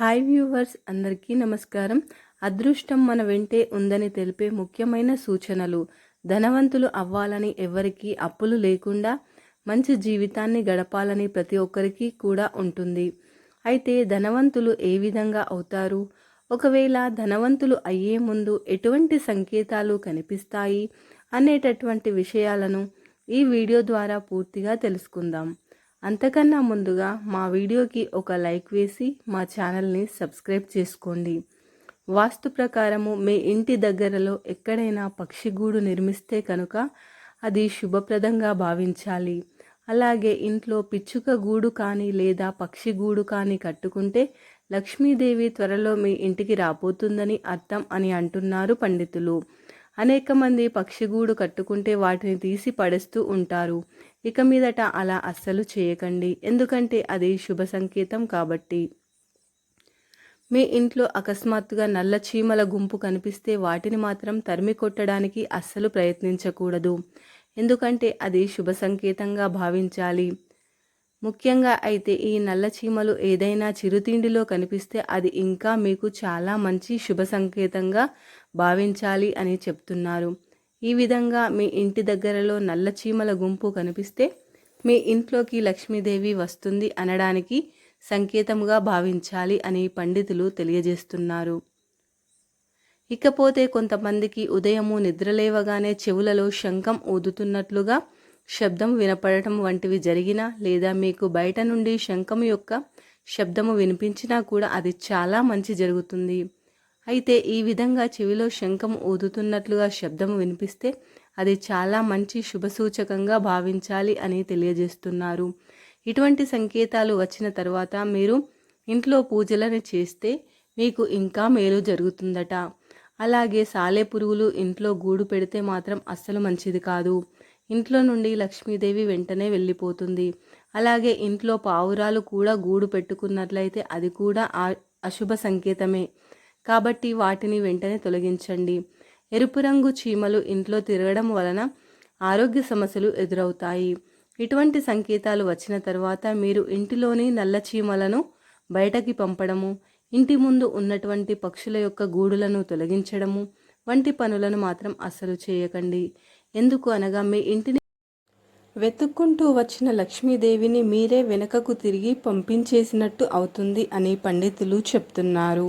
Hi viewers అందరికీ నమస్కారం. అదృష్టం మన వెంటే ఉందని తెలిపే ముఖ్యమైన సూచనలు. ధనవంతులు అవ్వాలని ఎవరికీ అప్పులు లేకుండా మంచి జీవితాన్ని గడపాలని ప్రతి ఒక్కరికి కూడా ఉంటుంది. అయితే ధనవంతులు ఏ విధంగా అవుతారు? ఒకవేళ ధనవంతులు అయ్యే ముందు ఎటువంటి సంకేతాలు కనిపిస్తాయి అనేటటువంటి విషయాలను ఈ వీడియో ద్వారా పూర్తిగా తెలుసుకుందాం. అంతకన్నా ముందుగా మా వీడియోకి ఒక లైక్ వేసి మా ఛానల్ని సబ్స్క్రైబ్ చేసుకోండి. వాస్తు ప్రకారము మీ ఇంటి దగ్గరలో ఎక్కడైనా పక్షిగూడు నిర్మిస్తే కనుక అది శుభప్రదంగా భావించాలి. అలాగే ఇంట్లో పిచ్చుక గూడు కానీ లేదా పక్షి గూడు కానీ కట్టుకుంటే లక్ష్మీదేవి త్వరలో మీ ఇంటికి రాబోతుందని అర్థం అని అంటున్నారు పండితులు. అనేక మంది పక్షిగూడు కట్టుకుంటే వాటిని తీసి పడేస్తూ ఉంటారు. ఇక మీదట అలా అస్సలు చేయకండి. ఎందుకంటే అది శుభ సంకేతం కాబట్టి. మీ ఇంట్లో అకస్మాత్తుగా నల్ల చీమల గుంపు కనిపిస్తే వాటిని మాత్రం తరిమి కొట్టడానికి అస్సలు ప్రయత్నించకూడదు. ఎందుకంటే అది శుభ సంకేతంగా భావించాలి. ముఖ్యంగా అయితే ఈ నల్ల చీమలు ఏదైనా చిరుతిండిలో కనిపిస్తే అది ఇంకా మీకు చాలా మంచి శుభ సంకేతంగా భావించాలి అని చెప్తున్నారు. ఈ విధంగా మీ ఇంటి దగ్గరలో నల్ల చీమల గుంపు కనిపిస్తే మీ ఇంట్లోకి లక్ష్మీదేవి వస్తుంది అనడానికి సంకేతముగా భావించాలి అని పండితులు తెలియజేస్తున్నారు. ఇకపోతే కొంతమందికి ఉదయము నిద్రలేవగానే చెవులలో శంఖం ఊదుతున్నట్లుగా శబ్దం వినపడటం వంటివి జరిగినా లేదా మీకు బయట నుండి శంఖం యొక్క శబ్దము వినిపించినా కూడా అది చాలా మంచి జరుగుతుంది. అయితే ఈ విధంగా చెవిలో శంఖం ఊదుతున్నట్లుగా శబ్దం వినిపిస్తే అది చాలా మంచి శుభసూచకంగా భావించాలి అని తెలియజేస్తున్నారు. ఇటువంటి సంకేతాలు వచ్చిన తర్వాత మీరు ఇంట్లో పూజలను చేస్తే మీకు ఇంకా మేలు జరుగుతుందట. అలాగే సాలె పురుగులు ఇంట్లో గూడు పెడితే మాత్రం అస్సలు మంచిది కాదు. ఇంట్లో నుండి లక్ష్మీదేవి వెంటనే వెళ్ళిపోతుంది. అలాగే ఇంట్లో పావురాలు కూడా గూడు పెట్టుకున్నట్లయితే అది కూడా అశుభ సంకేతమే. కాబట్టి వాటిని వెంటనే తొలగించండి. ఎరుపు రంగు చీమలు ఇంట్లో తిరగడం వలన ఆరోగ్య సమస్యలు ఎదురవుతాయి. ఇటువంటి సంకేతాలు వచ్చిన తర్వాత మీరు ఇంటిలోని నల్ల చీమలను బయటకి పంపడము ఇంటి ముందు ఉన్నటువంటి పక్షుల యొక్క గూడులను తొలగించడము వంటి పనులను మాత్రం అస్సలు చేయకండి. ఎందుకు అనగా మీ ఇంటిని వెతుక్కుంటూ వచ్చిన లక్ష్మీదేవిని మీరే వెనుకకు తిరిగి పంపించేసినట్టు అవుతుంది అని పండితులు చెప్తున్నారు.